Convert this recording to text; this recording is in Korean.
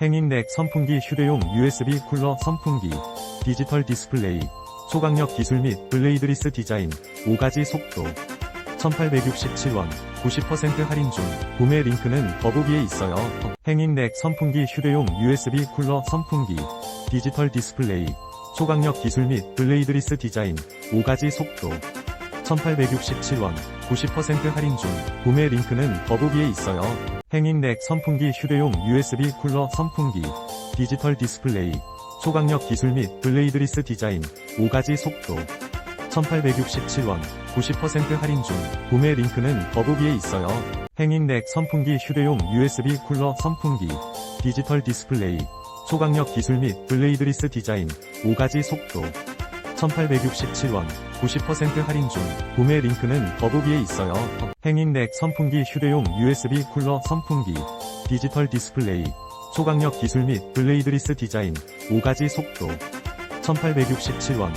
행인넥 선풍기 휴대용 USB 쿨러 선풍기, 디지털 디스플레이, 초강력 기술 및 블레이드리스 디자인, 5가지 속도. 1867원, 90% 할인 중, 구매 링크는 더보기에 있어요. 행인넥 선풍기 휴대용 USB 쿨러 선풍기, 디지털 디스플레이, 초강력 기술 및 블레이드리스 디자인, 5가지 속도. 1867원, 90% 할인 중, 구매 링크는 더보기에 있어요. 행인넥 선풍기 휴대용 USB 쿨러 선풍기, 디지털 디스플레이, 초강력 기술 및 블레이드리스 디자인, 5가지 속도. 1867원, 90% 할인 중, 구매 링크는 더보기에 있어요. 행인넥 선풍기 휴대용 USB 쿨러 선풍기, 디지털 디스플레이, 초강력 기술 및 블레이드리스 디자인, 5가지 속도. 1867원, 90% 할인 중, 구매 링크는 더보기에 있어요. 행인넥 선풍기 휴대용 USB 쿨러 선풍기, 디지털 디스플레이, 초강력 기술 및 블레이드리스 디자인, 5가지 속도. 1867원,